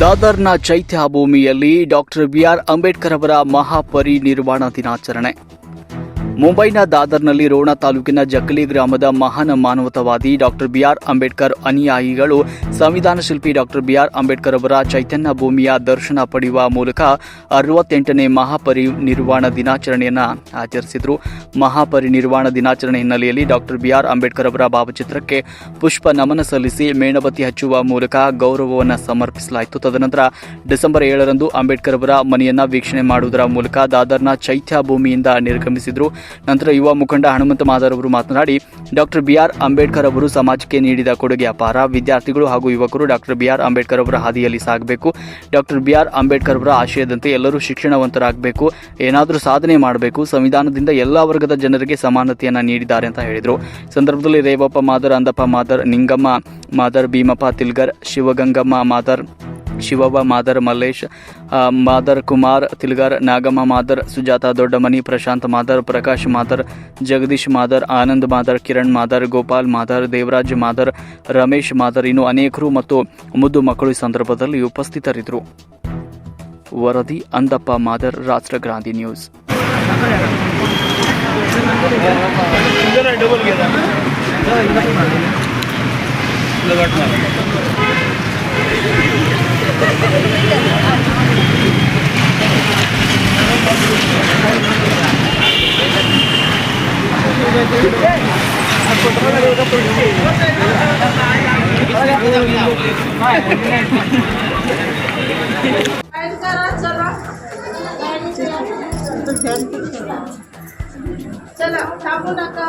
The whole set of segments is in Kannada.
ದಾದರ್ನ ಚೈತ್ಯ ಭೂಮಿಯಲ್ಲಿ ಡಾಕ್ಟರ್ ಬಿಆರ್ ಅಂಬೇಡ್ಕರ್ ಅವರ ಮಹಾಪರಿನಿರ್ವಾಣ ದಿನಾಚರಣೆ. ಮುಂಬೈನ ದಾದರ್ನಲ್ಲಿ ರೋಣ ತಾಲೂಕಿನ ಜಕ್ಲಿ ಗ್ರಾಮದ ಮಹಾನ್ ಮಾನವತಾವಾದಿ ಡಾಕ್ಟರ್ ಬಿಆರ್ ಅಂಬೇಡ್ಕರ್ ಅನುಯಾಯಿಗಳು, ಸಂವಿಧಾನ ಶಿಲ್ಪಿ ಡಾಕ್ಟರ್ ಬಿಆರ್ ಅಂಬೇಡ್ಕರ್ ಅವರ ಚೈತನ್ಯ ಭೂಮಿಯ ದರ್ಶನ ಪಡೆಯುವ ಮೂಲಕ ಅರವತ್ತೆಂಟನೇ ಮಹಾಪರಿನಿರ್ವಾಣ ದಿನಾಚರಣೆಯನ್ನು ಆಚರಿಸಿದರು. ಮಹಾಪರಿನಿರ್ವಾಣ ದಿನಾಚರಣೆ ಹಿನ್ನೆಲೆಯಲ್ಲಿ ಡಾಕ್ಟರ್ ಬಿಆರ್ ಅಂಬೇಡ್ಕರ್ ಅವರ ಭಾವಚಿತ್ರಕ್ಕೆ ಪುಷ್ಪ ನಮನ ಸಲ್ಲಿಸಿ ಮೇಣಬತ್ತಿ ಹಚ್ಚುವ ಮೂಲಕ ಗೌರವವನ್ನು ಸಮರ್ಪಿಸಲಾಯಿತು. ತದನಂತರ ಡಿಸೆಂಬರ್ ಏಳರಂದು ಅಂಬೇಡ್ಕರ್ ಅವರ ಮನೆಯನ್ನು ವೀಕ್ಷಣೆ ಮಾಡುವುದರ ಮೂಲಕ ದಾದರ್ನ ಚೈತ್ಯ ಭೂಮಿಯಿಂದ ನಿರ್ಗಮಿಸಿದರು. ನಂತರ ಯುವ ಮುಖಂಡ ಹನುಮಂತ ಮಾದರ್ ಅವರು ಮಾತನಾಡಿ, ಡಾಕ್ಟರ್ ಬಿಆರ್ ಅಂಬೇಡ್ಕರ್ ಅವರು ಸಮಾಜಕ್ಕೆ ನೀಡಿದ ಕೊಡುಗೆ ಅಪಾರ. ವಿದ್ಯಾರ್ಥಿಗಳು ಹಾಗೂ ಯುವಕರು ಡಾಕ್ಟರ್ ಬಿಆರ್ ಅಂಬೇಡ್ಕರ್ ಅವರ ಹಾದಿಯಲ್ಲಿ ಸಾಗಬೇಕು. ಡಾಕ್ಟರ್ ಬಿಆರ್ ಅಂಬೇಡ್ಕರ್ ಅವರ ಆಶಯದಂತೆ ಎಲ್ಲರೂ ಶಿಕ್ಷಣವಂತರಾಗಬೇಕು. ಏನಾದರೂ ಸಾಧನೆ ಮಾಡಬೇಕು. ಸಂವಿಧಾನದಿಂದ ಎಲ್ಲ ವರ್ಗದ ಜನರಿಗೆ ಸಮಾನತೆಯನ್ನು ನೀಡಿದ್ದಾರೆ ಅಂತ ಹೇಳಿದರು. ಸಂದರ್ಭದಲ್ಲಿ ರೇವಪ್ಪ ಮಾದರ್, ಅಂದಪ್ಪ ಮಾದರ್, ನಿಂಗಮ್ಮ ಮಾದರ್, ಭೀಮಪ್ಪ ತಿಲ್ಗರ್, ಶಿವಗಂಗಮ್ಮ ಮಾದರ್ ಶಿವವ್ವ ಮಾದರ್ ಮಲ್ಲೇಶ್ ಮಾದರ್ ಕುಮಾರ್, ತಿಲ್ಗಾರ್, ನಾಗಮ್ಮ ಮಾದರ್, ಸುಜಾತ ದೊಡ್ಡಮನಿ, ಪ್ರಶಾಂತ್ ಮಾದರ್, ಪ್ರಕಾಶ್ ಮಾದರ್, ಜಗದೀಶ್ ಮಾದರ್, ಆನಂದ್ ಮಾದರ್, ಕಿರಣ್ ಮಾದರ್, ಗೋಪಾಲ್ ಮಾದರ್, ದೇವರಾಜ್ ಮಾದರ್, ರಮೇಶ್ ಮಾದರ್ ಇನ್ನು ಅನೇಕರು ಮತ್ತು ಮುದ್ದು ಮಕ್ಕಳು ಈ ಸಂದರ್ಭದಲ್ಲಿ ಉಪಸ್ಥಿತರಿದ್ದರು. ವರದಿ, ಅಂದಪ್ಪ ಮಾದರ್ ರಾಷ್ಟ್ರಗ್ರಾಂಧಿ ನ್ಯೂಸ್. चला चला थांबू नका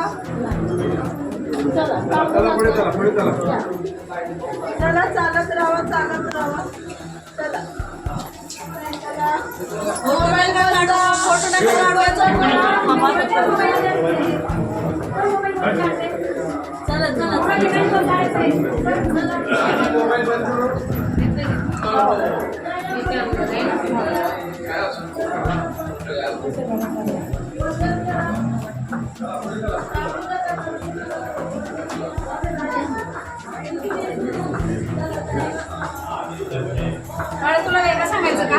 चला थांबू नका चला चालत राहा चालत राहा चला मोबाईल काढा फोटो नका चला बाळा, तुला वेगळं सांगायचं का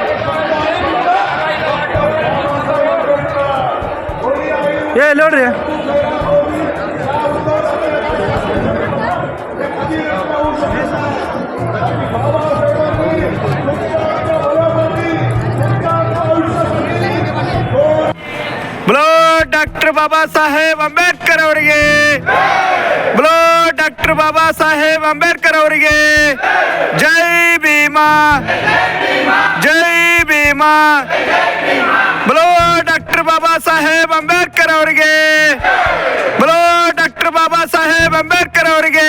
ये लौट डॉक्टर बाबा साहेब अंबेडकर और डॉक्टर बाबा साहेब अंबेडकर जय बीमा जय बीमा बोलो ಬಾಬಾ ಸಾಹೇಬ್ ಅಂಬೇಡ್ಕರ್ ಅವರಿಗೆ ಬ್ಲೋ ಡಾಕ್ಟರ್ ಬಾಬಾ ಸಾಹೇಬ್ ಅಂಬೇಡ್ಕರ್ ಅವರಿಗೆ